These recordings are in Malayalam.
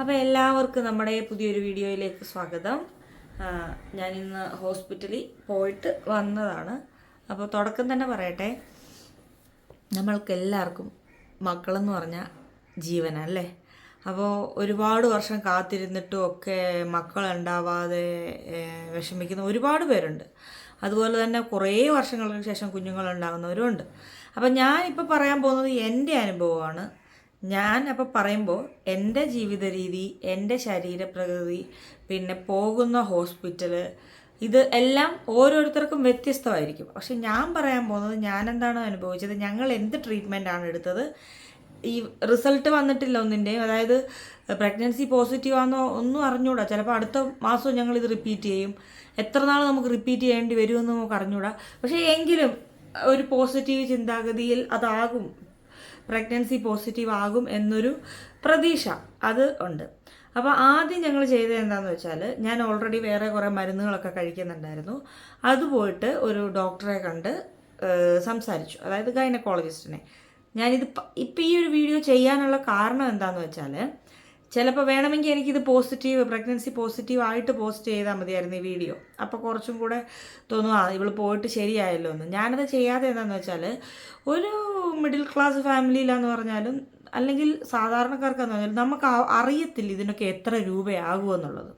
അപ്പോൾ എല്ലാവർക്കും നമ്മുടെ പുതിയൊരു വീഡിയോയിലേക്ക് സ്വാഗതം. ഞാൻ ഇന്ന് ഹോസ്പിറ്റലിൽ പോയിട്ട് വന്നതാണ്. അപ്പോൾ തുടക്കം തന്നെ പറയട്ടെ. നമ്മൾക്ക് എല്ലാവർക്കും മക്കളെന്ന് പറഞ്ഞാൽ ജീവനല്ലേ? അപ്പോൾ ഒരുപാട് വർഷം കാത്തിരുന്നിട്ടും ഒക്കെ മക്കളുണ്ടാവാതെ വിഷമിക്കുന്ന ഒരുപാട് പേരുണ്ട്. അതുപോലെ തന്നെ കുറേ വർഷങ്ങൾക്ക് ശേഷം കുഞ്ഞുങ്ങളുണ്ടാകുന്നവരും ഉണ്ട് അപ്പം ഞാൻ ഇപ്പോൾ പറയാൻ പോകുന്നത് എന്റെ അനുഭവമാണ്. ഞാൻ അപ്പോൾ പറയുമ്പോൾ എന്റെ ജീവിത രീതി എന്റെ ശരീരപ്രകൃതി പിന്നെ പോകുന്ന ഹോസ്പിറ്റൽ ഇത് എല്ലാം ഓരോരുത്തർക്കും വ്യത്യസ്തമായിരിക്കും. പക്ഷെ ഞാൻ പറയാൻ പോകുന്നത് ഞാൻ എന്താണ് അനുഭവിച്ചത്? ഞങ്ങൾ എന്ത് ട്രീറ്റ്മെന്റ് ആണ് എടുത്തത്? ഈ റിസൾട്ട് വന്നിട്ടില്ല ഒന്നിന്റെയും അതായത് പ്രഗ്നൻസി പോസിറ്റീവ് ആണെന്നോ ഒന്നും അറിഞ്ഞൂടാ. ചിലപ്പോൾ അടുത്ത മാസം ഞങ്ങൾ ഇത് റിപ്പീറ്റ് ചെയ്യും. എത്ര നാൾ നമുക്ക് റിപ്പീറ്റ് ചെയ്യേണ്ടി വരുമെന്ന് നമുക്ക് അറിഞ്ഞൂടാ. പക്ഷേ എങ്കിലും ഒരു പോസിറ്റീവ് ചിന്താഗതിയിൽ അതാകും പ്രഗ്നൻസി പോസിറ്റീവ് ആകും എന്നൊരു പ്രതീക്ഷ അത് ഉണ്ട്. അപ്പോൾ ആദ്യം ഞങ്ങൾ ചെയ്തത് എന്താണെന്ന് വെച്ചാൽ ഞാൻ ഓൾറെഡി വേറെ കുറേ മരുന്നുകളൊക്കെ കഴിക്കുന്നുണ്ടായിരുന്നു. അത് പോയിട്ട് ഒരു ഡോക്ടറെ കണ്ട് സംസാരിച്ചു. അതായത് ഗൈനക്കോളജിസ്റ്റിനെ. ഞാനിത് ഇപ്പം ഈ ഒരു വീഡിയോ ചെയ്യാനുള്ള കാരണം എന്താണെന്ന് വെച്ചാൽ ചിലപ്പോൾ വേണമെങ്കിൽ എനിക്കിത് പോസിറ്റീവ് പ്രഗ്നൻസി പോസിറ്റീവ് ആയിട്ട് പോസ്റ്റ് ചെയ്താൽ മതിയായിരുന്നു ഈ വീഡിയോ അപ്പോൾ കുറച്ചും കൂടെ തോന്നും ആ ഇവൾ പോയിട്ട് ശരിയായല്ലോ എന്ന്. ഞാനത് ചെയ്യാതെ എന്താണെന്ന് വെച്ചാൽ ഒരു മിഡിൽ ക്ലാസ് ഫാമിലിയിലാന്ന് പറഞ്ഞാലും അല്ലെങ്കിൽ സാധാരണക്കാർക്കെന്ന് പറഞ്ഞാലും നമുക്ക് അറിയത്തില്ല ഇതിനൊക്കെ എത്ര രൂപയാകുമെന്നുള്ളത്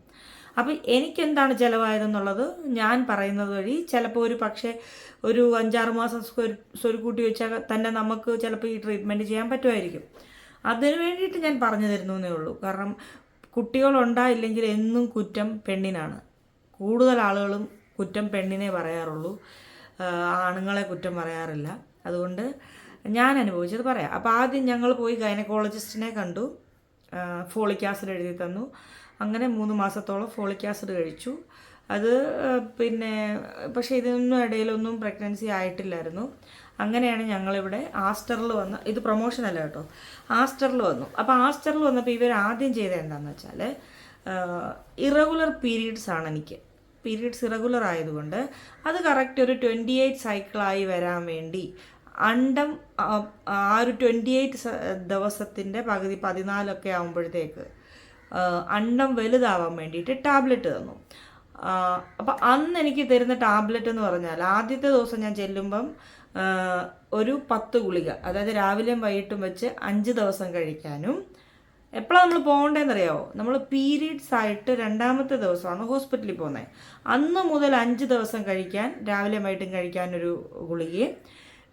അപ്പം എനിക്കെന്താണ് ചിലവായതെന്നുള്ളത് ഞാൻ പറയുന്നത് വഴി ചിലപ്പോൾ ഒരു പക്ഷേ ഒരു അഞ്ചാറ് മാസം സ്വരു സ്വരുക്കൂട്ടി വെച്ചാൽ തന്നെ നമുക്ക് ചിലപ്പോൾ ഈ ട്രീറ്റ്മെന്റ് ചെയ്യാൻ പറ്റുമായിരിക്കും. അതിന് വേണ്ടിയിട്ട് ഞാൻ പറഞ്ഞു തരുന്നു എന്നേ ഉള്ളൂ. കാരണം കുട്ടികളുണ്ടായില്ലെങ്കിൽ എന്നും കുറ്റം പെണ്ണിനാണ്. കൂടുതൽ ആളുകളും കുറ്റം പെണ്ണിനെ പറയാറുള്ളൂ. ആണുങ്ങളെ കുറ്റം പറയാറില്ല. അതുകൊണ്ട് ഞാൻ അനുഭവിച്ചത് പറയാം. അപ്പോൾ ആദ്യം ഞങ്ങൾ പോയി ഗൈനക്കോളജിസ്റ്റിനെ കണ്ടു. ഫോളിക് ആസിഡ് എഴുതി തന്നു. അങ്ങനെ മൂന്ന് മാസത്തോളം ഫോളിക് ആസിഡ് കഴിച്ചു. അത് പിന്നെ പക്ഷേ ഇതിനൊന്നും ഇടയിലൊന്നും പ്രഗ്നൻസി ആയിട്ടില്ലായിരുന്നു. അങ്ങനെയാണ് ഞങ്ങളിവിടെ ആസ്റ്ററിൽ വന്ന് ഇത് പ്രൊമോഷൻ അല്ല കേട്ടോ ആസ്റ്ററിൽ വന്നു. അപ്പോൾ ആസ്റ്ററിൽ വന്നപ്പോൾ ഇവർ ആദ്യം ചെയ്തത് എന്താണെന്ന് വെച്ചാൽ ഇറഗുലർ പീരീഡ്സ് ആണ് എനിക്ക്. പീരീഡ്സ് ഇറഗുലർ ആയതുകൊണ്ട് അത് കറക്റ്റ് ഒരു ട്വന്റി എയ്റ്റ് സൈക്കിളായി വരാൻ വേണ്ടി അണ്ടം ആ, ഒരു ട്വന്റി എയ്റ്റ് ദിവസത്തിന്റെ പകുതി പതിനാലൊക്കെ ആകുമ്പോഴത്തേക്ക് അണ്ടം വലുതാവാൻ വേണ്ടിയിട്ട് ടാബ്ലറ്റ് തന്നു. അപ്പം അന്ന് എനിക്ക് തരുന്ന ടാബ്ലറ്റ് എന്ന് പറഞ്ഞാൽ ആദ്യത്തെ ദിവസം ഞാൻ ചെല്ലുമ്പം ഒരു പത്ത് ഗുളിക അതായത് രാവിലെയും വൈകിട്ടും വെച്ച് അഞ്ച് ദിവസം കഴിക്കാനും. എപ്പോഴാണ് നമ്മൾ പോകേണ്ടതെന്നറിയാവോ നമ്മൾ പീരീഡ്സ് ആയിട്ട് രണ്ടാമത്തെ ദിവസമാണ് ഹോസ്പിറ്റലിൽ പോകുന്നത്. അന്ന് മുതൽ അഞ്ച് ദിവസം കഴിക്കാൻ രാവിലെ വൈകിട്ടും കഴിക്കാനൊരു ഗുളികയും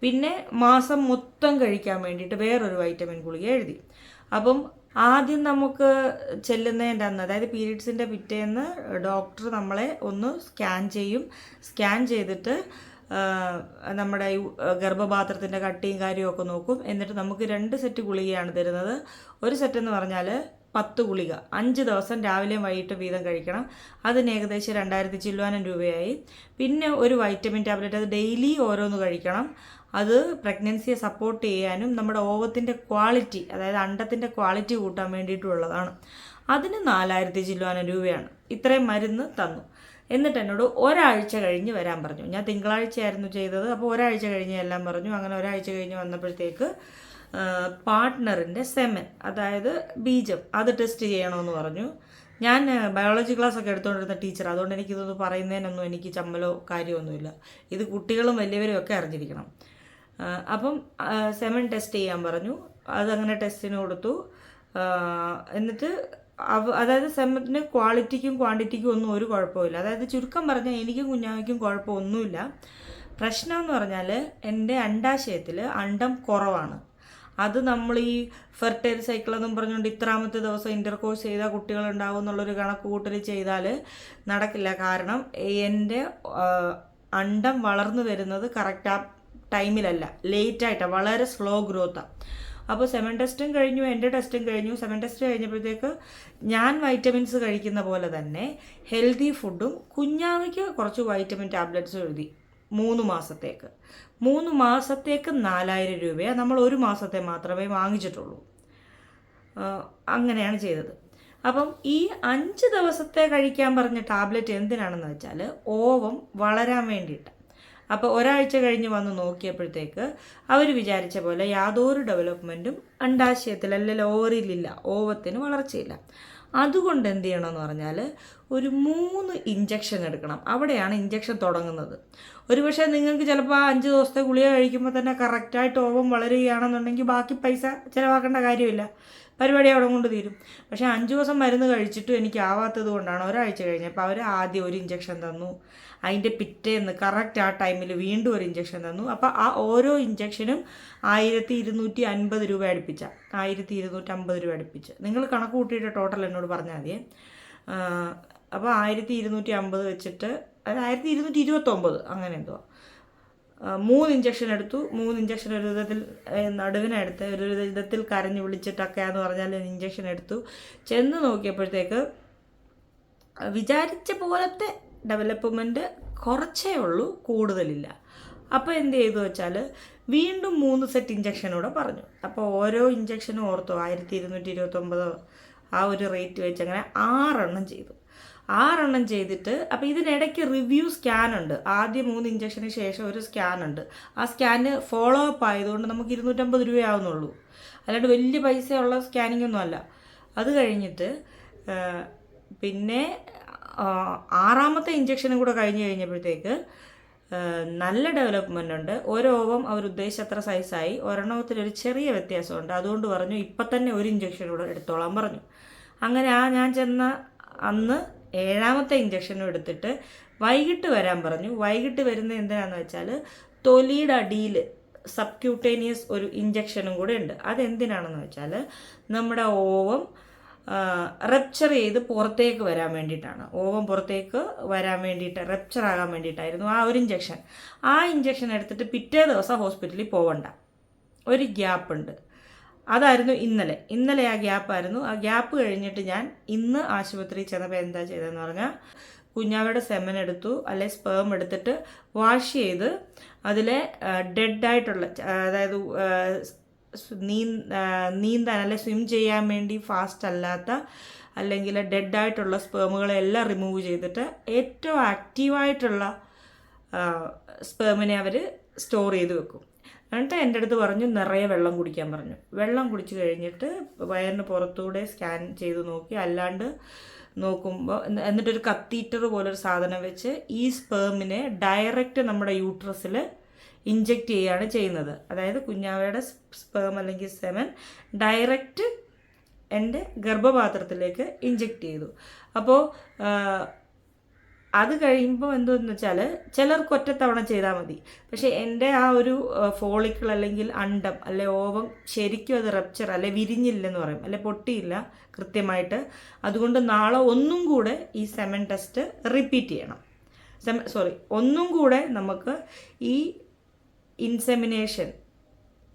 പിന്നെ മാസം മൊത്തം കഴിക്കാൻ വേണ്ടിയിട്ട് വേറൊരു വൈറ്റമിൻ ഗുളിക എഴുതി. അപ്പം ആദ്യം നമുക്ക് ചെല്ലുന്നതിന്റെ അന്ന് അതായത് പീരീഡ്സിന്റെ പിറ്റേന്ന് ഡോക്ടർ നമ്മളെ ഒന്ന് സ്കാൻ ചെയ്യും. സ്കാൻ ചെയ്തിട്ട് നമ്മുടെ ഗർഭപാത്രത്തിന്റെ കട്ടിയും കാര്യമൊക്കെ നോക്കും. എന്നിട്ട് നമുക്ക് രണ്ട് സെറ്റ് ഗുളികയാണ് തരുന്നത്. ഒരു സെറ്റ് എന്ന് പറഞ്ഞാൽ പത്ത് ഗുളിക. അഞ്ച് ദിവസം രാവിലെയും വൈകിട്ടും വീതം കഴിക്കണം. അതിന് ഏകദേശം രണ്ടായിരത്തി ചില്ലുവാനം രൂപയായി. പിന്നെ ഒരു വൈറ്റമിൻ ടാബ്ലറ്റ് അത് ഡെയിലി ഓരോന്ന് കഴിക്കണം. അത് പ്രഗ്നൻസിയെ സപ്പോർട്ട് ചെയ്യാനും നമ്മുടെ ഓവത്തിന്റെ ക്വാളിറ്റി അതായത് അണ്ടത്തിന്റെ ക്വാളിറ്റി കൂട്ടാൻ വേണ്ടിയിട്ടുള്ളതാണ്. അതിന് നാലായിരത്തി ചില്ലുവാനം രൂപയാണ്. ഇത്രയും മരുന്ന് തന്നു. എന്നിട്ട് എന്നോട് ഒരാഴ്ച കഴിഞ്ഞ് വരാൻ പറഞ്ഞു. ഞാൻ തിങ്കളാഴ്ചയായിരുന്നു ചെയ്തത്. അപ്പോൾ ഒരാഴ്ച കഴിഞ്ഞ് എല്ലാം പറഞ്ഞു. അങ്ങനെ ഒരാഴ്ച കഴിഞ്ഞ് വന്നപ്പോഴത്തേക്ക് പാർട്ട്ണറിന്റെ സെമൻ അതായത് ബീജം അത് ടെസ്റ്റ് ചെയ്യണമെന്ന് പറഞ്ഞു. ഞാൻ ബയോളജി ക്ലാസ് ഒക്കെ എടുത്തുകൊണ്ടിരുന്ന ടീച്ചർ അതുകൊണ്ട് എനിക്കിതൊന്നും പറയുന്നതിനൊന്നും എനിക്ക് ചമ്മലോ കാര്യമൊന്നുമില്ല. ഇത് കുട്ടികളും വലിയവരും ഒക്കെ അറിഞ്ഞിരിക്കണം. അപ്പം സെമൻ ടെസ്റ്റ് ചെയ്യാൻ പറഞ്ഞു. അതങ്ങനെ ടെസ്റ്റിന് കൊടുത്തു. എന്നിട്ട് അവ അതായത് സെമറ്റിന് ക്വാളിറ്റിക്കും ക്വാണ്ടിറ്റിക്കും ഒന്നും ഒരു കുഴപ്പമില്ല അതായത് ചുരുക്കം പറഞ്ഞാൽ എനിക്കും കുഞ്ഞാവയ്ക്കും കുഴപ്പമൊന്നുമില്ല. പ്രശ്നം എന്ന് പറഞ്ഞാൽ എന്റെ അണ്ടാശയത്തിൽ അണ്ടം കുറവാണ്. അത് നമ്മൾ ഈ ഫെർട്ടൈൽ സൈക്കിൾ എന്നും പറഞ്ഞുകൊണ്ട് ഇത്രാമത്തെ ദിവസം ഇന്റർകോഴ്സ് ചെയ്താൽ കുട്ടികളുണ്ടാവും എന്നുള്ളൊരു കണക്ക് കൂട്ടൽ ചെയ്താൽ നടക്കില്ല. കാരണം എന്റെ അണ്ടം വളർന്നു വരുന്നത് കറക്റ്റ് ആ ടൈമിലല്ല. ലേറ്റായിട്ടാണ് വളരെ സ്ലോ ഗ്രോത്താണ് അപ്പോൾ സെവൻ ടെസ്റ്റും കഴിഞ്ഞു എന്റെ ടെസ്റ്റും കഴിഞ്ഞു. സെവൻ ടെസ്റ്റ് കഴിഞ്ഞപ്പോഴത്തേക്ക് ഞാൻ വൈറ്റമിൻസ് കഴിക്കുന്ന പോലെ തന്നെ ഹെൽത്തി ഫുഡും കുഞ്ഞാവയ്ക്ക് കുറച്ച് വൈറ്റമിൻ ടാബ്ലറ്റ്സും എഴുതി മൂന്ന് മാസത്തേക്ക്. മൂന്ന് മാസത്തേക്ക് നാലായിരം രൂപയാണ് നമ്മൾ ഒരു മാസത്തെ മാത്രമേ വാങ്ങിച്ചിട്ടുള്ളൂ. അങ്ങനെയാണ് ചെയ്തത്. അപ്പം ഈ അഞ്ച് ദിവസത്തെ കഴിക്കാൻ പറഞ്ഞ ടാബ്ലറ്റ് എന്തിനാണെന്ന് വെച്ചാൽ ഓവം വളരാൻ വേണ്ടിയിട്ട്. അപ്പോൾ ഒരാഴ്ച കഴിഞ്ഞ് വന്ന് നോക്കിയപ്പോഴത്തേക്ക് അവർ വിചാരിച്ച പോലെ യാതൊരു ഡെവലപ്മെന്റും അണ്ടാശയത്തിൽ അല്ലെങ്കിൽ ഓവറിലില്ല ഓവത്തിന് വളർച്ചയില്ല. അതുകൊണ്ട് എന്ത് ചെയ്യണമെന്ന് പറഞ്ഞാൽ ഒരു മൂന്ന് ഇഞ്ചക്ഷൻ എടുക്കണം. അവിടെയാണ് ഇഞ്ചക്ഷൻ തുടങ്ങുന്നത്. ഒരുപക്ഷെ നിങ്ങൾക്ക് ചിലപ്പോൾ അഞ്ച് ദിവസത്തെ ഗുളിക കഴിക്കുമ്പോൾ തന്നെ കറക്റ്റായിട്ട് ഓവം വളരുകയാണെന്നുണ്ടെങ്കിൽ ബാക്കി പൈസ ചിലവാക്കേണ്ട കാര്യമില്ല. പരിപാടി അവിടെ കൊണ്ട് തീരും. പക്ഷേ അഞ്ച് ദിവസം മരുന്ന് കഴിച്ചിട്ടും എനിക്ക് ആവാത്തത് കൊണ്ടാണ് ഒരാഴ്ച കഴിഞ്ഞപ്പോൾ അവർ ആദ്യം ഒരു ഇഞ്ചക്ഷൻ തന്നു. അതിന്റെ പിറ്റേന്ന് കറക്റ്റ് ആ ടൈമിൽ വീണ്ടും ഒരു ഇഞ്ചക്ഷൻ തന്നു. അപ്പോൾ ആ ഓരോ ഇഞ്ചക്ഷനും ആയിരത്തി ഇരുന്നൂറ്റി അൻപത് രൂപ അടുപ്പിച്ച. ആയിരത്തി ഇരുന്നൂറ്റി അമ്പത് രൂപ അടുപ്പിച്ച്. നിങ്ങൾ കണക്ക് കൂട്ടിയിട്ട് ടോട്ടൽ എന്നോട് പറഞ്ഞാൽ മതിയേ. അപ്പോൾ ആയിരത്തി ഇരുന്നൂറ്റി അമ്പത് വെച്ചിട്ട് അത് ആയിരത്തി ഇരുന്നൂറ്റി ഇരുപത്തൊമ്പത് അങ്ങനെ എന്തോ. ആ, മൂന്ന് ഇഞ്ചക്ഷൻ എടുത്തു. മൂന്ന് ഇഞ്ചക്ഷൻ ഒരു വിധത്തിൽ നടുവിനെടുത്ത് ഒരു വിധത്തിൽ കരഞ്ഞ് വിളിച്ചിട്ടൊക്കെയാന്ന് പറഞ്ഞാൽ ഇഞ്ചക്ഷൻ എടുത്തു. ചെന്ന് നോക്കിയപ്പോഴത്തേക്ക് വിചാരിച്ച പോലത്തെ ഡെവലപ്മെന്റ് കുറച്ചേ ഉള്ളൂ കൂടുതലില്ല. അപ്പോൾ എന്ത് ചെയ്തു വെച്ചാൽ വീണ്ടും മൂന്ന് സെറ്റ് ഇഞ്ചക്ഷനൂടെ പറഞ്ഞു. അപ്പോൾ ഓരോ ഇഞ്ചക്ഷനും ഓർത്തോ ആയിരത്തി ഇരുന്നൂറ്റി ഇരുപത്തൊമ്പതോ ആ ഒരു റേറ്റ് വെച്ച് അങ്ങനെ ആറെണ്ണം ചെയ്തു. ആറെണ്ണം ചെയ്തിട്ട് അപ്പോൾ ഇതിനിടയ്ക്ക് റിവ്യൂ സ്കാൻ ഉണ്ട്. ആദ്യം മൂന്ന് ഇഞ്ചക്ഷന് ശേഷം ഒരു സ്കാൻ ഉണ്ട്. ആ സ്കാന് ഫോളോ അപ്പ് ആയതുകൊണ്ട് നമുക്ക് ഇരുന്നൂറ്റമ്പത് രൂപയാവുന്നുള്ളൂ. അല്ലാണ്ട് വലിയ പൈസയുള്ള സ്കാനിംഗ് ഒന്നും അല്ല. അത് കഴിഞ്ഞിട്ട് പിന്നെ ആറാമത്തെ ഇഞ്ചക്ഷനും കൂടെ കഴിഞ്ഞ് കഴിഞ്ഞപ്പോഴത്തേക്ക് നല്ല ഡെവലപ്മെന്റ് ഉണ്ട്. ഓരോ ഓവം അവർ ഉദ്ദേശിച്ചത്ര സൈസായി ഒരെണ്ണവത്തിലൊരു ചെറിയ വ്യത്യാസമുണ്ട്. അതുകൊണ്ട് പറഞ്ഞു ഇപ്പം തന്നെ ഒരു ഇഞ്ചക്ഷൻ കൂടെ എടുത്തോളാൻ പറഞ്ഞു. അങ്ങനെ ആ ഞാൻ ചെന്ന അന്ന് ഏഴാമത്തെ ഇഞ്ചക്ഷനും എടുത്തിട്ട് വൈകിട്ട് വരാൻ പറഞ്ഞു. വൈകിട്ട് വരുന്നത് എന്തിനാണെന്ന് വെച്ചാൽ തൊലിയുടെ അടിയിൽ സബ്ക്യൂട്ടേനിയസ് ഒരു ഇഞ്ചക്ഷനും കൂടെ ഉണ്ട്. അതെന്തിനാണെന്ന് വെച്ചാൽ നമ്മുടെ ഓവം റപ്ചർ ചെയ്ത് പുറത്തേക്ക് വരാൻ വേണ്ടിയിട്ടാണ്. ഓവം പുറത്തേക്ക് വരാൻ വേണ്ടിയിട്ട് റപ്ചർ ആകാൻ വേണ്ടിയിട്ടായിരുന്നു ആ ഒരു ഇഞ്ചക്ഷൻ ആ ഇഞ്ചക്ഷൻ എടുത്തിട്ട് പിറ്റേ ദിവസം ഹോസ്പിറ്റലിൽ പോവണ്ട. ഒരു ഗ്യാപ്പ് ഉണ്ട്. അതായിരുന്നു ഇന്നലെ. ഇന്നലെ ആ ഗ്യാപ്പായിരുന്നു ആ ഗ്യാപ്പ് കഴിഞ്ഞിട്ട് ഞാൻ ഇന്ന് ആശുപത്രിയിൽ ചെന്നപ്പോൾ എന്താ ചെയ്തതെന്ന് പറഞ്ഞാൽ കുഞ്ഞാവയുടെ സെമൻ എടുത്തു അല്ലെ സ്പേം എടുത്തിട്ട് വാഷ് ചെയ്ത് അതിലെ ഡെഡായിട്ടുള്ള അതായത് നീ നീന്താൻ അല്ലെ സ്വിം ചെയ്യാൻ വേണ്ടി ഫാസ്റ്റ് അല്ലാത്ത അല്ലെങ്കിൽ ഡെഡായിട്ടുള്ള സ്പേമുകളെല്ലാം റിമൂവ് ചെയ്തിട്ട് ഏറ്റവും ആക്റ്റീവായിട്ടുള്ള സ്പേമിനെ അവർ സ്റ്റോർ ചെയ്ത് വെക്കും. എന്നിട്ട് എന്റെ അടുത്ത് പറഞ്ഞു നിറയെ വെള്ളം കുടിക്കാൻ പറഞ്ഞു. വെള്ളം കുടിച്ച് കഴിഞ്ഞിട്ട് വയറിന് പുറത്തൂടെ സ്കാൻ ചെയ്ത് നോക്കി. അല്ലാണ്ട് നോക്കുമ്പോൾ എന്നിട്ടൊരു കത്തീറ്റർ പോലൊരു സാധനം വെച്ച് ഈ സ്പേമിനെ ഡയറക്റ്റ് നമ്മുടെ യൂട്രസിൽ ഇഞ്ചെക്റ്റ് ചെയ്യുകയാണ് ചെയ്യുന്നത്. അതായത് കുഞ്ഞാവയുടെ സ്പേം അല്ലെങ്കിൽ സെമൻ ഡയറക്റ്റ് എന്റെ ഗർഭപാത്രത്തിലേക്ക് ഇഞ്ചെക്റ്റ് ചെയ്തു. അപ്പോൾ അത് കഴിയുമ്പോൾ എന്തെന്ന് വെച്ചാൽ ചിലർക്ക് ഒറ്റത്തവണ ചെയ്താൽ മതി. പക്ഷേ എന്റെ ആ ഒരു ഫോളിക്കിൾ അല്ലെങ്കിൽ അണ്ടം അല്ലെ ഓവം ശരിക്കും അത് റപ്ചർ അല്ലെ വിരിഞ്ഞില്ലെന്ന് പറയും. അല്ലെ പൊട്ടിയില്ല കൃത്യമായിട്ട്. അതുകൊണ്ട് നാളെ ഒന്നും കൂടെ ഈ സെമൻ ടെസ്റ്റ് റിപ്പീറ്റ് ചെയ്യണം. സെമ സോറി ഒന്നും കൂടെ നമുക്ക് ഈ ഇൻസെമിനേഷൻ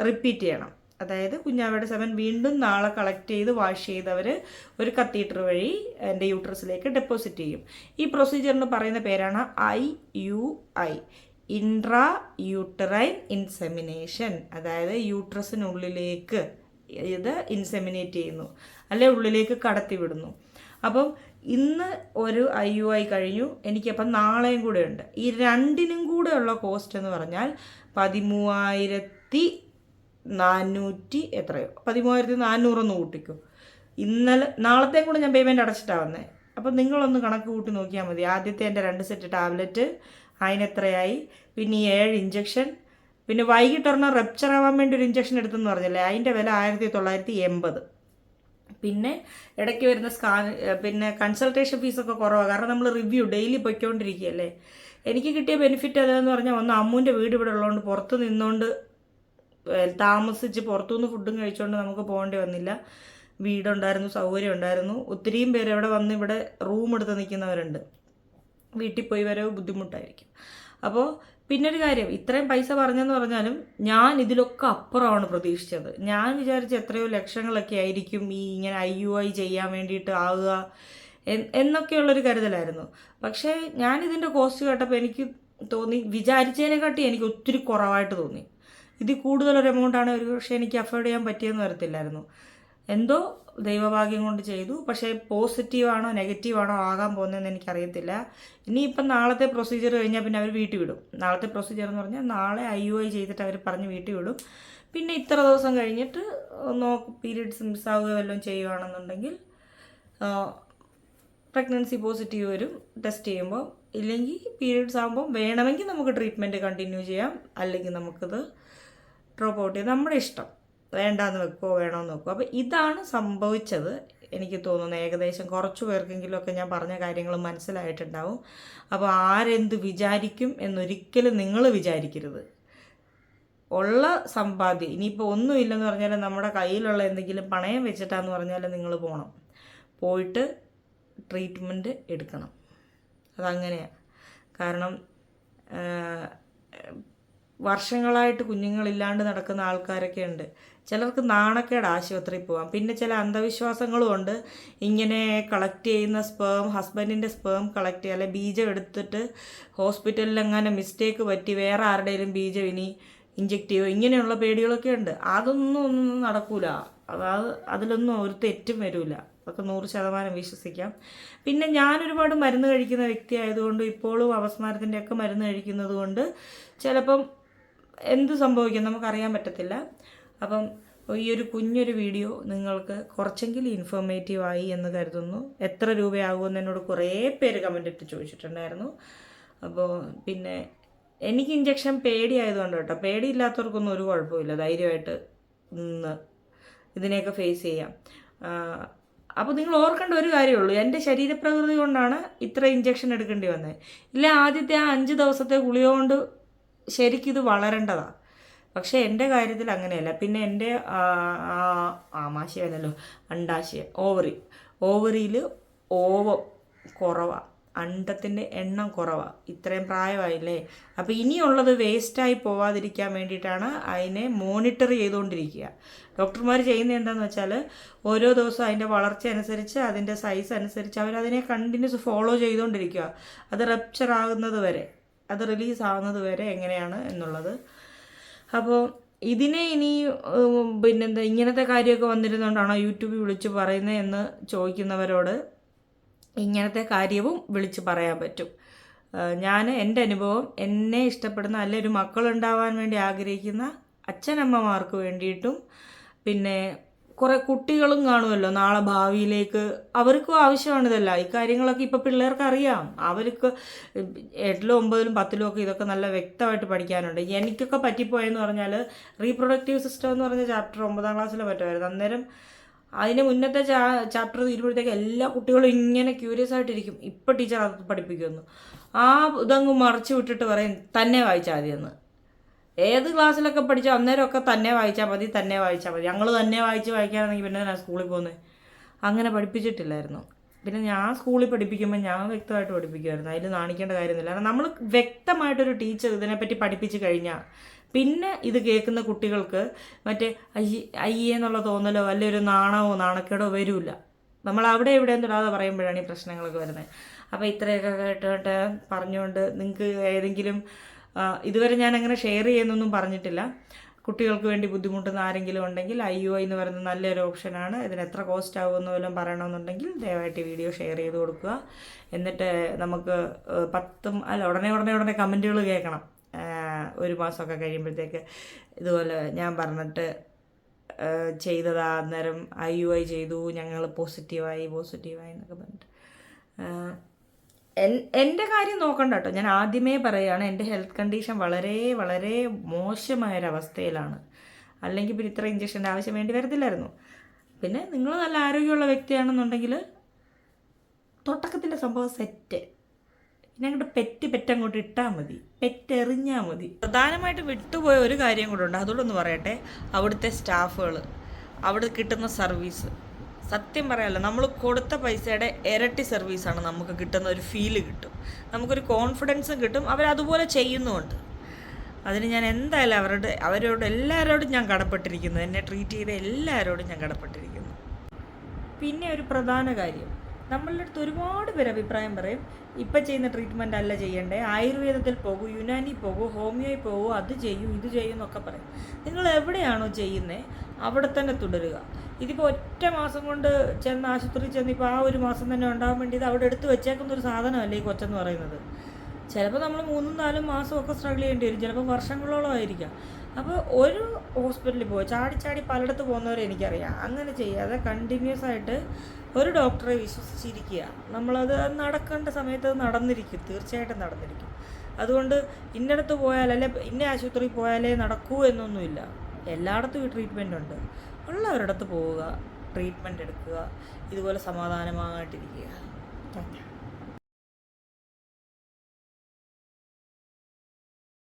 റിപ്പീറ്റ് ചെയ്യണം. അതായത് കുഞ്ഞാവയുടെ സെവൻ വീണ്ടും നാളെ കളക്ട് ചെയ്ത് വാഷ് ചെയ്തവർ ഒരു കത്തീറ്റർ വഴി എന്റെ യൂട്രസിലേക്ക് ഡെപ്പോസിറ്റ് ചെയ്യും. ഈ പ്രൊസീജിയറിന് പറയുന്ന പേരാണ് I U I intrauterine insemination അതായത് യൂട്രസിനുള്ളിലേക്ക് ഇത് ഇൻസെമിനേറ്റ് ചെയ്യുന്നു. അല്ലെ ഉള്ളിലേക്ക് കടത്തി വിടുന്നു. അപ്പം ഇന്ന് ഒരു ഐ യു ഐ കഴിഞ്ഞു. എനിക്കപ്പം നാളെയും കൂടെ ഉണ്ട്. ഈ രണ്ടിനും കൂടെ ഉള്ള കോസ്റ്റ് എന്ന് പറഞ്ഞാൽ പതിമൂവായിരത്തി നാനൂറ്റി എത്രയോ? പതിമൂവായിരത്തി നാനൂറൊന്ന് കൂട്ടിക്കോ. ഇന്നലെ നാളത്തെയും കൂടെ ഞാൻ പേയ്മെന്റ് അടച്ചിട്ടാണ് വന്നത് അപ്പോൾ നിങ്ങളൊന്ന് കണക്ക് കൂട്ടി നോക്കിയാൽ മതി. ആദ്യത്തെ എന്റെ രണ്ട് സെറ്റ് ടാബ്ലറ്റ് അതിനെത്രയായി പിന്നെ ഈ ഏഴ് ഇഞ്ചക്ഷൻ പിന്നെ വൈകിട്ട് ഒരെണ്ണം റെപ്ചർ ആവാൻ വേണ്ടി ഒരു ഇഞ്ചക്ഷൻ എടുത്തെന്ന് പറഞ്ഞല്ലേ? അതിന്റെ വില ആയിരത്തി തൊള്ളായിരത്തി എൺപത് പിന്നെ ഇടയ്ക്ക് വരുന്ന സ്കാൻ പിന്നെ കൺസൾട്ടേഷൻ ഫീസൊക്കെ കുറവാണ് കാരണം നമ്മൾ റിവ്യൂ ഡെയിലി പൊയ്ക്കൊണ്ടിരിക്കുകയല്ലേ? എനിക്ക് കിട്ടിയ ബെനിഫിറ്റ് അതെന്ന് പറഞ്ഞാൽ ഒന്ന് അമ്മുവിന്റെ വീട് ഇവിടെ ഉള്ളതുകൊണ്ട് പുറത്ത് നിന്നുകൊണ്ട് താമസിച്ച് പുറത്തുനിന്ന് ഫുഡും കഴിച്ചുകൊണ്ട് നമുക്ക് പോകേണ്ടി വന്നില്ല. വീടുണ്ടായിരുന്നു സൗകര്യം ഉണ്ടായിരുന്നു ഒത്തിരിയും പേര് ഇവിടെ വന്ന് ഇവിടെ റൂം എടുത്ത് നിൽക്കുന്നവരുണ്ട്. വീട്ടിൽ പോയി വരവ് ബുദ്ധിമുട്ടായിരിക്കും. അപ്പോൾ പിന്നൊരു കാര്യം ഇത്രയും പൈസ പറഞ്ഞെന്ന് പറഞ്ഞാലും ഞാൻ ഇതിലൊക്കെ അപ്പുറമാണ് പ്രതീക്ഷിച്ചത്. ഞാൻ വിചാരിച്ച എത്രയോ ലക്ഷങ്ങളൊക്കെ ആയിരിക്കും ഈ ഇങ്ങനെ ഐ യു ഐ ചെയ്യാൻ വേണ്ടിയിട്ട് ആവുക എന്നൊക്കെയുള്ളൊരു കരുതലായിരുന്നു. പക്ഷേ ഞാൻ ഇതിന്റെ കോസ്റ്റ് കേട്ടപ്പോൾ എനിക്ക് തോന്നി വിചാരിച്ചതിനെക്കാട്ടി എനിക്ക് ഒത്തിരി കുറവായിട്ട് തോന്നി. ഇതിൽ കൂടുതലൊരു എമൗണ്ടാണ് ഒരു പക്ഷേ എനിക്ക് അഫോർഡ് ചെയ്യാൻ പറ്റിയെന്ന് വരത്തില്ലായിരുന്നു. എന്തോ ദൈവഭാഗ്യം കൊണ്ട് ചെയ്തു. പക്ഷേ പോസിറ്റീവാണോ നെഗറ്റീവാണോ ആകാൻ പോകുന്നതെന്ന് എനിക്കറിയത്തില്ല. ഇനിയിപ്പം നാളത്തെ പ്രൊസീജിയർ കഴിഞ്ഞാൽ പിന്നെ അവർ വീട്ടിൽ വിടും. നാളത്തെ പ്രൊസീജിയർ എന്ന് പറഞ്ഞാൽ നാളെ ഐ യു ഐ ചെയ്തിട്ട് അവർ പറഞ്ഞ് വീട്ടിൽ വിടും. പിന്നെ ഇത്ര ദിവസം കഴിഞ്ഞിട്ട് നോക്ക് പീരീഡ്സ് മിസ്സാവുക വല്ലതും ചെയ്യുകയാണെന്നുണ്ടെങ്കിൽ പ്രഗ്നൻസി പോസിറ്റീവ് വരും. ടെസ്റ്റ് ചെയ്യുമ്പോൾ ഇല്ലെങ്കിൽ പീരീഡ്സ് ആകുമ്പോൾ വേണമെങ്കിൽ നമുക്ക് ട്രീറ്റ്മെന്റ് കണ്ടിന്യൂ ചെയ്യാം. അല്ലെങ്കിൽ നമുക്കത് ഡ്രോപ്പ് ഔട്ട് ചെയ്ത് നമ്മുടെ ഇഷ്ടം. വേണ്ടാന്ന് വെക്കുമോ വേണമെന്ന് വെക്കുമോ അപ്പോൾ ഇതാണ് സംഭവിച്ചത് എനിക്ക് തോന്നുന്നു. ഏകദേശം കുറച്ച് പേർക്കെങ്കിലുമൊക്കെ ഞാൻ പറഞ്ഞ കാര്യങ്ങൾ മനസ്സിലായിട്ടുണ്ടാവും. അപ്പോൾ ആരെന്ത് വിചാരിക്കും എന്നൊരിക്കലും നിങ്ങൾ വിചാരിക്കരുത്. ഉള്ള സമ്പാദ്യം ഇനിയിപ്പോൾ ഒന്നുമില്ലെന്ന് പറഞ്ഞാൽ നമ്മുടെ കയ്യിലുള്ള എന്തെങ്കിലും പണയം വെച്ചിട്ടാന്ന് പറഞ്ഞാൽ നിങ്ങൾ പോകണം പോയിട്ട് ട്രീറ്റ്മെന്റ് എടുക്കണം. അതങ്ങനെയാണ് കാരണം വർഷങ്ങളായിട്ട് കുഞ്ഞുങ്ങളില്ലാണ്ട് നടക്കുന്ന ആൾക്കാരൊക്കെ ഉണ്ട്. ചിലർക്ക് നാണക്കേട് ആശുപത്രിയിൽ പോകാം പിന്നെ ചില അന്ധവിശ്വാസങ്ങളും ഉണ്ട്. ഇങ്ങനെ കളക്ട് ചെയ്യുന്ന സ്പേം ഹസ്ബൻഡിന്റെ സ്പേം കളക്ട് ചെയ്യുക അല്ലെങ്കിൽ ബീജം എടുത്തിട്ട് ഹോസ്പിറ്റലിൽ അങ്ങനെ മിസ്റ്റേക്ക് പറ്റി വേറെ ആരുടെയും ബീജം ഇനി ഇഞ്ചെക്ട് ചെയ്യുമോ ഇങ്ങനെയുള്ള പേടികളൊക്കെ ഉണ്ട്. അതൊന്നും ഒന്നും നടക്കൂല. അതായത് അതിലൊന്നും ഒരു തെറ്റും വരില്ല അതൊക്കെ നൂറ് ശതമാനം വിശ്വസിക്കാം. പിന്നെ ഞാനൊരുപാട് മരുന്ന് കഴിക്കുന്ന വ്യക്തി ആയതുകൊണ്ട് ഇപ്പോഴും അവസ്മാരത്തിന്റെയൊക്കെ മരുന്ന് കഴിക്കുന്നത് കൊണ്ട് ചിലപ്പം എന്ത് സംഭവിക്കും നമുക്കറിയാൻ പറ്റത്തില്ല. അപ്പം ഈ ഒരു കുഞ്ഞൊരു വീഡിയോ നിങ്ങൾക്ക് കുറച്ചെങ്കിലും ഇൻഫോർമേറ്റീവ് ആയി എന്ന് കരുതുന്നു. എത്ര രൂപയാകുമെന്ന് എന്നോട് കുറേ പേര് കമന്റ് ഇട്ട് ചോദിച്ചിട്ടുണ്ടായിരുന്നു. അപ്പോൾ പിന്നെ എനിക്ക് ഇഞ്ചക്ഷൻ പേടിയായതുകൊണ്ട് കേട്ടോ. പേടിയില്ലാത്തവർക്കൊന്നും ഒരു കുഴപ്പമില്ല. ധൈര്യമായിട്ട് നിന്ന് ഇതിനെയൊക്കെ ഫേസ് ചെയ്യാം. അപ്പോൾ നിങ്ങൾ ഓർക്കേണ്ട ഒരു കാര്യമുള്ളൂ. എന്റെ ശരീരപ്രകൃതി കൊണ്ടാണ് ഇത്ര ഇഞ്ചക്ഷൻ എടുക്കേണ്ടി വന്നത് ഇല്ല ആദ്യത്തെ ആ അഞ്ച് ദിവസത്തെ ഗുളിക കൊണ്ട് ശരിക്കിത് വളരേണ്ടതാണ് പക്ഷേ എന്റെ കാര്യത്തിൽ അങ്ങനെയല്ല. പിന്നെ എന്റെ ആമാശയല്ലോ അണ്ടാശയം ഓവറി. ഓവറിയിൽ ഓവം കുറവാണ് അണ്ടത്തിന്റെ എണ്ണം കുറവാണ് ഇത്രയും പ്രായമായില്ലേ? അപ്പോൾ ഇനിയുള്ളത് വേസ്റ്റായി പോവാതിരിക്കാൻ വേണ്ടിയിട്ടാണ് അതിനെ മോണിറ്റർ ചെയ്തുകൊണ്ടിരിക്കുക. ഡോക്ടർമാർ ചെയ്യുന്നത് എന്താണെന്ന് വെച്ചാൽ ഓരോ ദിവസവും അതിന്റെ വളർച്ച അനുസരിച്ച് അതിന്റെ സൈസ് അനുസരിച്ച് അവരതിനെ കണ്ടിന്യൂസ് ഫോളോ ചെയ്തുകൊണ്ടിരിക്കുക. അത് റപ്ചർ ആകുന്നത് വരെ. അത് റിലീസാവുന്നത് വരെ എങ്ങനെയാണ് എന്നുള്ളത്. അപ്പോൾ ഇതിനെ ഇനി പിന്നെന്താ ഇങ്ങനത്തെ കാര്യമൊക്കെ വന്നിരുന്നുകൊണ്ടാണോ യൂട്യൂബിൽ വിളിച്ച് പറയുന്നത് എന്ന് ചോദിക്കുന്നവരോട് ഇങ്ങനത്തെ കാര്യവും വിളിച്ച് പറയാൻ പറ്റും. ഞാൻ എന്റെ അനുഭവം എന്നെ ഇഷ്ടപ്പെടുന്ന അല്ലെ ഒരു മക്കളുണ്ടാവാൻ വേണ്ടി ആഗ്രഹിക്കുന്ന അച്ഛനമ്മമാർക്ക് വേണ്ടിയിട്ടും പിന്നെ കുറേ കുട്ടികളും കാണുമല്ലോ നാളെ ഭാവിയിലേക്ക്. അവർക്കും ആവശ്യമാണ് ഈ കാര്യങ്ങളൊക്കെ ഇപ്പോൾ പിള്ളേർക്ക് അറിയാം അവർക്ക് എട്ടിലും ഒമ്പതിലും പത്തിലും ഒക്കെ ഇതൊക്കെ നല്ല വ്യക്തമായിട്ട് പഠിക്കാനുണ്ട്. എനിക്കൊക്കെ പറ്റിപ്പോയെന്ന് പറഞ്ഞാൽ റീപ്രൊഡക്റ്റീവ് സിസ്റ്റം എന്ന് പറഞ്ഞ ചാപ്റ്റർ ഒമ്പതാം ക്ലാസ്സിലെ പറ്റുമായിരുന്നു. അന്നേരം അതിന് മുന്നത്തെ ചാ ചാപ്റ്റർ തീരുമ്പോഴത്തേക്ക് എല്ലാ കുട്ടികളും ഇങ്ങനെ ക്യൂരിയസ് ആയിട്ടിരിക്കും. ഇപ്പോൾ ടീച്ചർ അത് പഠിപ്പിക്കുമെന്ന് ആ ഇതങ്ങ് മറച്ചു വിട്ടിട്ട് പറയും തന്നെ വായിച്ചാൽ മതിയെന്ന്. ഏത് ക്ലാസ്സിലൊക്കെ പഠിച്ചോ അന്നേരമൊക്കെ തന്നെ വായിച്ചാൽ മതി തന്നെ വായിച്ചാൽ മതി. ഞങ്ങൾ തന്നെ വായിച്ച് വായിക്കാനാണെങ്കിൽ പിന്നെ ഞാൻ സ്കൂളിൽ പോകുന്നത് അങ്ങനെ പഠിപ്പിച്ചിട്ടില്ലായിരുന്നു. പിന്നെ ഞാൻ സ്കൂളിൽ പഠിപ്പിക്കുമ്പോൾ ഞാൻ വ്യക്തമായിട്ട് പഠിപ്പിക്കുമായിരുന്നു അതിൽ നാണിക്കേണ്ട കാര്യമൊന്നുമില്ല. കാരണം നമ്മൾ വ്യക്തമായിട്ടൊരു ടീച്ചർ ഇതിനെപ്പറ്റി പഠിപ്പിച്ച് കഴിഞ്ഞാൽ പിന്നെ ഇത് കേൾക്കുന്ന കുട്ടികൾക്ക് മറ്റേ അയ്യ അയ്യേ എന്നുള്ള തോന്നലോ അല്ലെ ഒരു നാണമോ നാണക്കേടോ വരില്ല. നമ്മൾ അവിടെ ഇവിടെ തൊടാതെ പറയുമ്പോഴാണ് ഈ പ്രശ്നങ്ങളൊക്കെ വരുന്നത്. അപ്പോൾ ഇത്രയൊക്കെ കേട്ടിട്ട് പറഞ്ഞുകൊണ്ട് നിങ്ങൾക്ക് ഏതെങ്കിലും ഇതുവരെ ഞാൻ അങ്ങനെ ഷെയർ ചെയ്യുന്നൊന്നും പറഞ്ഞിട്ടില്ല. കുട്ടികൾക്ക് വേണ്ടി ബുദ്ധിമുട്ടുന്ന ആരെങ്കിലും ഉണ്ടെങ്കിൽ ഐ യു ഐ എന്ന് പറയുന്നത് നല്ലൊരു ഓപ്ഷനാണ് ഇതിന് എത്ര കോസ്റ്റ് ആകുമെന്ന് വല്ലതും പറയണമെന്നുണ്ടെങ്കിൽ ദയവായിട്ട് വീഡിയോ ഷെയർ ചെയ്ത് കൊടുക്കുക. എന്നിട്ട് നമുക്ക് പത്തും അല്ല ഉടനെ ഉടനെ ഉടനെ കമന്റുകൾ കേൾക്കണം. ഒരു മാസമൊക്കെ കഴിയുമ്പോഴത്തേക്ക് ഇതുപോലെ ഞാൻ പറഞ്ഞിട്ട് ചെയ്തതാ അന്നേരം ഐ യു ഐ ചെയ്തു ഞങ്ങൾ പോസിറ്റീവായി പോസിറ്റീവായി എന്നൊക്കെ പറഞ്ഞിട്ട്. എന്റെ കാര്യം നോക്കണ്ട കേട്ടോ. ഞാൻ ആദ്യമേ പറയുകയാണ് എന്റെ ഹെൽത്ത് കണ്ടീഷൻ വളരെ വളരെ മോശമായൊരവസ്ഥയിലാണ്. അല്ലെങ്കിൽ പിന്നെ ഇത്ര ഇഞ്ചക്ഷന്റെ ആവശ്യം വേണ്ടി വരത്തില്ലായിരുന്നു. പിന്നെ നിങ്ങൾ നല്ല ആരോഗ്യമുള്ള വ്യക്തിയാണെന്നുണ്ടെങ്കിൽ തുടക്കത്തിന്റെ സംഭവം സെറ്റ് പിന്നെ അങ്ങോട്ട് പെറ്റ് പെറ്റങ്ങോട്ട് ഇട്ടാൽ മതി. പെറ്റെറിഞ്ഞാൽ മതി. പ്രധാനമായിട്ട് വിട്ടുപോയ ഒരു കാര്യം കൂടെ ഉണ്ട്. അതുകൊണ്ടൊന്ന് പറയട്ടെ. അവിടുത്തെ സ്റ്റാഫുകൾ അവിടെ കിട്ടുന്ന സർവീസ് സത്യം പറയാമല്ലോ നമ്മൾ കൊടുത്ത പൈസയുടെ ഇരട്ടി സർവീസാണ് നമുക്ക് കിട്ടുന്ന ഒരു ഫീൽ കിട്ടും. നമുക്കൊരു കോൺഫിഡൻസും കിട്ടും. അവരതുപോലെ ചെയ്യുന്നുമുണ്ട്. അതിന് ഞാൻ എന്തായാലും അവരുടെ അവരോട് എല്ലാവരോടും ഞാൻ കടപ്പെട്ടിരിക്കുന്നു. എന്നെ ട്രീറ്റ് ചെയ്ത എല്ലാവരോടും ഞാൻ കടപ്പെട്ടിരിക്കുന്നു. പിന്നെ ഒരു പ്രധാന കാര്യം. നമ്മളുടെ അടുത്ത് ഒരുപാട് പേര് അഭിപ്രായം പറയും ഇപ്പം ചെയ്യുന്ന ട്രീറ്റ്മെന്റ് അല്ല ചെയ്യേണ്ടേ ആയുർവേദത്തിൽ പോകൂ യുനാനി പോകൂ ഹോമിയോയിൽ പോകൂ അത് ചെയ്യൂ ഇത് ചെയ്യൂ എന്നൊക്കെ പറയും. നിങ്ങൾ എവിടെയാണോ ചെയ്യുന്നത് അവിടെ തന്നെ തുടരുക. ഇതിപ്പോൾ ഒറ്റ മാസം കൊണ്ട് ചെന്ന് ആശുപത്രിയിൽ ചെന്ന് ഇപ്പോൾ ആ ഒരു മാസം തന്നെ ഉണ്ടാകാൻ വേണ്ടി ഇത് അവിടെ എടുത്ത് വെച്ചേക്കുന്ന ഒരു സാധനമല്ലേ ഈ കൊച്ചെന്ന് പറയുന്നത്? ചിലപ്പോൾ നമ്മൾ മൂന്നും നാലും മാസമൊക്കെ സ്ട്രഗിൾ ചെയ്യേണ്ടി വരും. ചിലപ്പോൾ വർഷങ്ങളോളം ആയിരിക്കാം. അപ്പോൾ ഒരു ഹോസ്പിറ്റലിൽ പോയി ചാടി ചാടി പലയിടത്ത് പോകുന്നവരെ എനിക്കറിയാം. അങ്ങനെ ചെയ്യാതെ കണ്ടിന്യൂസ് ആയിട്ട് ഒരു ഡോക്ടറെ വിശ്വസിച്ചിരിക്കുക. നമ്മളത് നടക്കേണ്ട സമയത്ത് അത് നടന്നിരിക്കും. തീർച്ചയായിട്ടും നടന്നിരിക്കും. അതുകൊണ്ട് ഇന്നടത്ത് പോയാൽ അല്ലെ ഇന്ന ആശുപത്രിയിൽ പോയാലേ നടക്കൂ എന്നൊന്നുമില്ല. എല്ലായിടത്തും ഈ ട്രീറ്റ്മെന്റ് ഉണ്ട്. ഉള്ളവരിടത്ത് പോവുക ട്രീറ്റ്മെന്റ് എടുക്കുക ഇതുപോലെ സമാധാനമായിട്ടിരിക്കുക. ടാറ്റ